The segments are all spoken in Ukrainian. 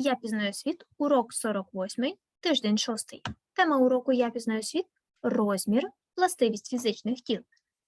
Я пізнаю світ, урок 48, тиждень 6. Тема уроку Я пізнаю світ розмір, властивість фізичних тіл,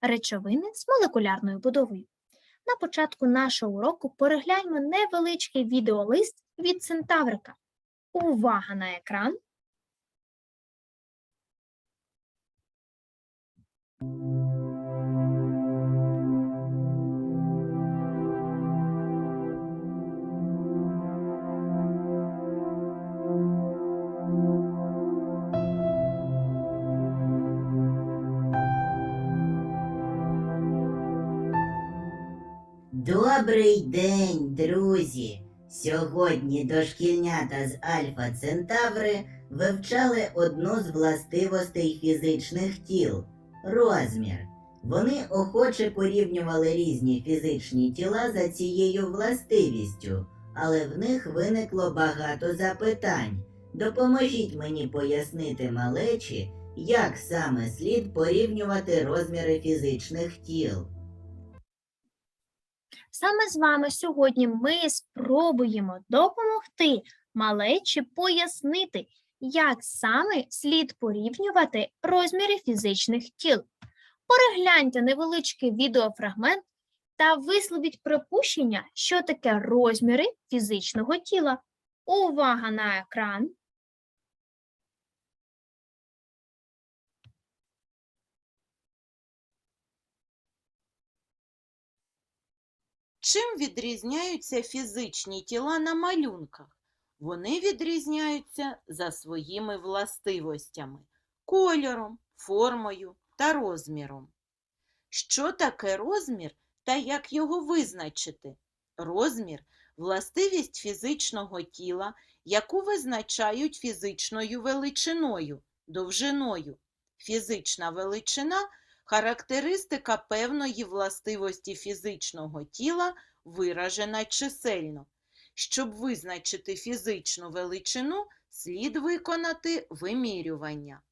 речовини з молекулярною будовою. На початку нашого уроку перегляньмо невеличкий відеолист від Центаврика. Увага на екран! Добрий день, друзі! Сьогодні дошкільнята з Альфа Центаври вивчали одну з властивостей фізичних тіл розмір. Вони охоче порівнювали різні фізичні тіла за цією властивістю, але в них виникло багато запитань. Допоможіть мені пояснити малечі, як саме слід порівнювати розміри фізичних тіл. Саме з вами сьогодні ми спробуємо допомогти малечі пояснити, як саме слід порівнювати розміри фізичних тіл. Перегляньте невеличкий відеофрагмент та висловіть припущення, що таке розміри фізичного тіла. Увага на екран! Чим відрізняються фізичні тіла на малюнках? Вони відрізняються за своїми властивостями кольором, формою та розміром. Що таке розмір та як його визначити? Розмір властивість фізичного тіла, яку визначають фізичною величиною, довжиною. Фізична величина характеристика певної властивості фізичного тіла виражена чисельно. Щоб визначити фізичну величину, слід виконати вимірювання.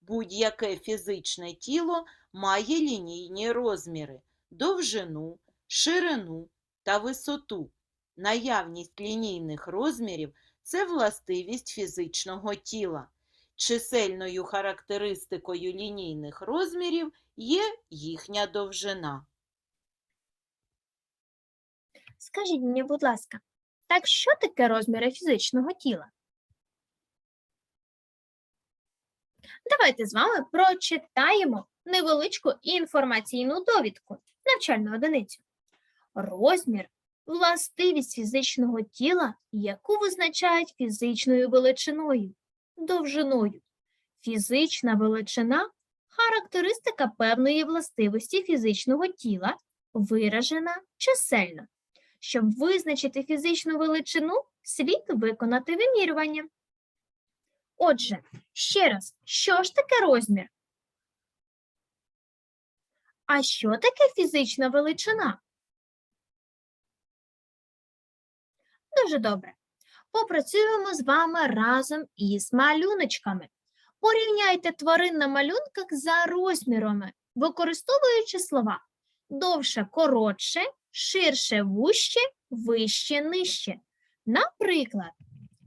Будь-яке фізичне тіло має лінійні розміри довжину, ширину та висоту. Наявність лінійних розмірів це властивість фізичного тіла. Чисельною характеристикою лінійних розмірів є їхня довжина. Скажіть мені, будь ласка, так що таке розміри фізичного тіла? Давайте з вами прочитаємо невеличку інформаційну довідку, навчальну одиницю. Розмір властивість фізичного тіла, яку визначають фізичною величиною, довжиною. Фізична величина характеристика певної властивості фізичного тіла, виражена чисельно. Щоб визначити фізичну величину, слід виконати вимірювання. Отже, ще раз, що ж таке розмір? А що таке фізична величина? Дуже добре. Попрацюємо з вами разом із малюночками. Порівняйте тварин на малюнках за розмірами, використовуючи слова довше, коротше, ширше, вуще, вище, нижче. Наприклад,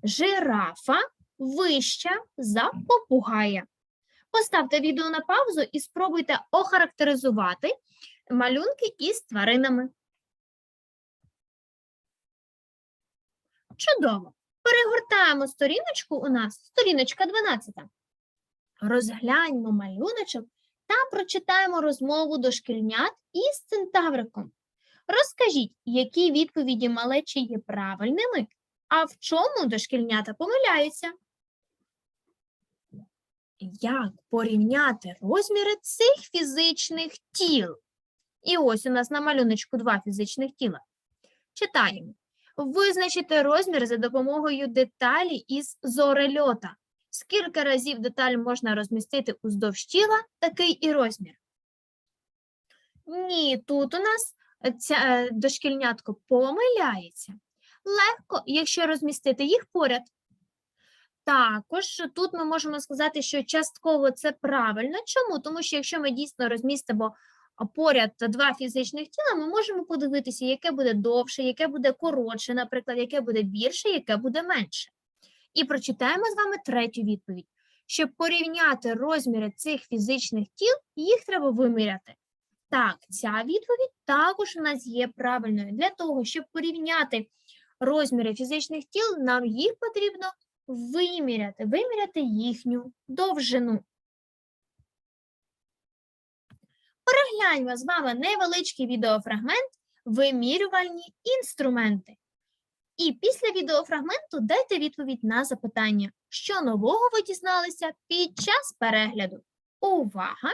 жирафа вища за попугая. Поставте відео на паузу і спробуйте охарактеризувати малюнки із тваринами. Чудово. Перегортаємо сторіночку у нас, сторіночка 12. Розгляньмо малюночок та прочитаємо розмову дошкільнят із центавриком. Розкажіть, які відповіді малечі є правильними, а в чому дошкільнята помиляються? Як порівняти розміри цих фізичних тіл? І ось у нас на малюночку два фізичних тіла. Читаємо. Визначити розмір за допомогою деталі із зорельота. Скільки разів деталь можна розмістити уздовж тіла, такий і розмір. Ні, тут у нас ця е, дошкільнятко помиляється. Легко, якщо розмістити їх поряд. Також тут ми можемо сказати, що частково це правильно. Чому? Тому що якщо ми дійсно розмістимо поряд два фізичних тіла, ми можемо подивитися, яке буде довше, яке буде коротше, наприклад, яке буде більше, яке буде менше. І прочитаємо з вами третю відповідь. Щоб порівняти розміри цих фізичних тіл, їх треба виміряти. Так, ця відповідь також у нас є правильною. Для того, щоб порівняти розміри фізичних тіл, нам їх потрібно виміряти, виміряти їхню довжину. Перегляньмо з вами невеличкий відеофрагмент вимірювальні інструменти. І після відеофрагменту дайте відповідь на запитання, що нового ви дізналися під час перегляду. Увага!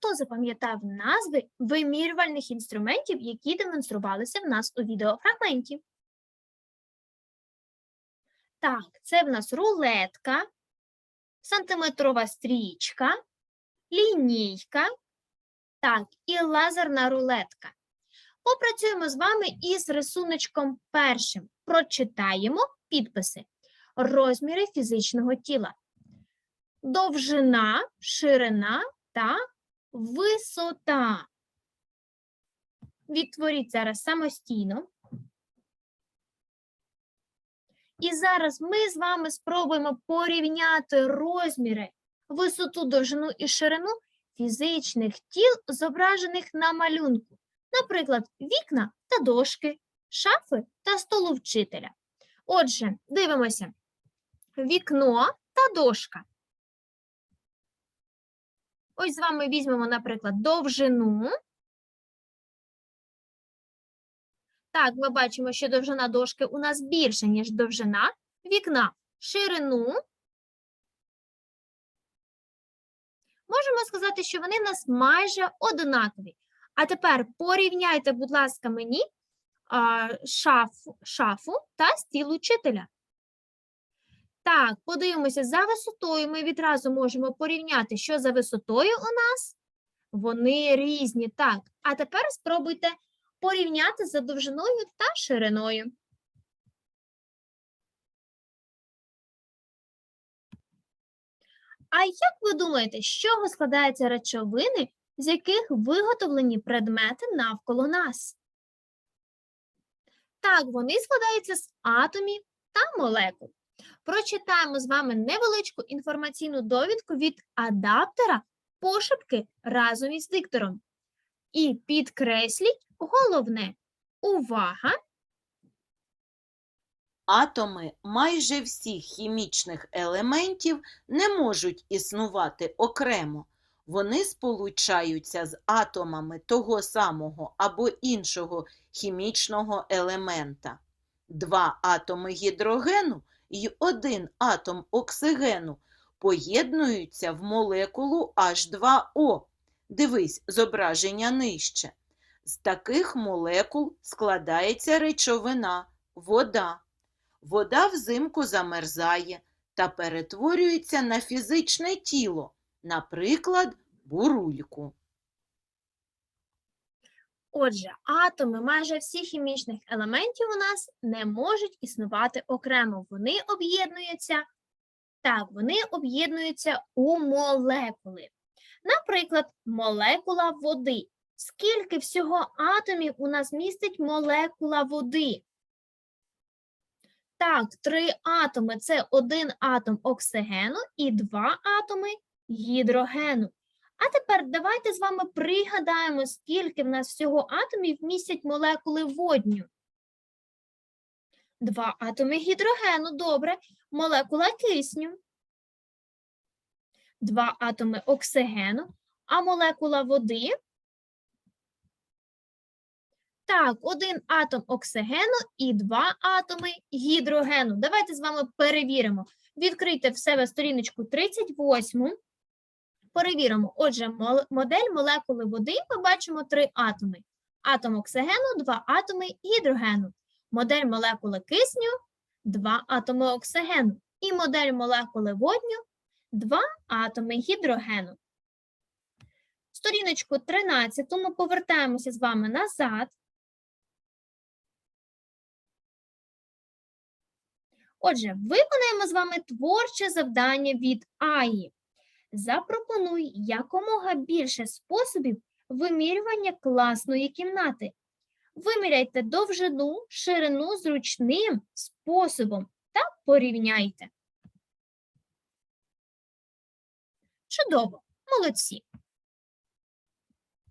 Хто запам'ятав назви вимірювальних інструментів, які демонструвалися в нас у відеофрагменті? Так, це в нас рулетка, сантиметрова стрічка, лінійка, так, і лазерна рулетка. Попрацюємо з вами із рисуночком першим. Прочитаємо підписи. Розміри фізичного тіла. Довжина, ширина та висота. Відтворіть зараз самостійно. І зараз ми з вами спробуємо порівняти розміри, висоту, довжину і ширину фізичних тіл, зображених на малюнку. Наприклад, вікна та дошки, шафи та столу вчителя. Отже, дивимося. Вікно та дошка. Ось з вами візьмемо, наприклад, довжину. Так, ми бачимо, що довжина дошки у нас більша, ніж довжина вікна. Ширину. Можемо сказати, що вони в нас майже однакові. А тепер порівняйте, будь ласка, мені шафу, шафу та стіл учителя. Так, подивимося за висотою. Ми відразу можемо порівняти, що за висотою у нас. Вони різні. Так, а тепер спробуйте порівняти за довжиною та шириною. А як ви думаєте, з чого складаються речовини, з яких виготовлені предмети навколо нас? Так, вони складаються з атомів та молекул. Прочитаємо з вами невеличку інформаційну довідку від адаптера пошепки разом із диктором. І підкресліть головне. Увага! Атоми майже всіх хімічних елементів не можуть існувати окремо. Вони сполучаються з атомами того самого або іншого хімічного елемента. Два атоми гідрогену і один атом оксигену поєднуються в молекулу H2O. Дивись зображення нижче. З таких молекул складається речовина вода. Вода взимку замерзає та перетворюється на фізичне тіло, наприклад, бурульку. Отже, атоми майже всіх хімічних елементів у нас не можуть існувати окремо. Вони об'єднуються. Так, вони об'єднуються у молекули. Наприклад, молекула води. Скільки всього атомів у нас містить молекула води? Так, три атоми це один атом оксигену і два атоми гідрогену. А тепер давайте з вами пригадаємо, скільки в нас всього атомів містять молекули водню. Два атоми гідрогену, добре. Молекула кисню. Два атоми оксигену, а молекула води. Так, один атом оксигену і два атоми гідрогену. Давайте з вами перевіримо. Відкрийте в себе сторіночку 38. Перевіримо. Отже, модель молекули води ми бачимо три атоми. Атом оксигену, два атоми гідрогену. Модель молекули кисню, два атоми оксигену. І модель молекули водню, два атоми гідрогену. Сторіночку 13 ми повертаємося з вами назад. Отже, виконаємо з вами творче завдання від Аї. Запропонуй якомога більше способів вимірювання класної кімнати. Виміряйте довжину, ширину зручним способом та порівняйте. Чудово, молодці.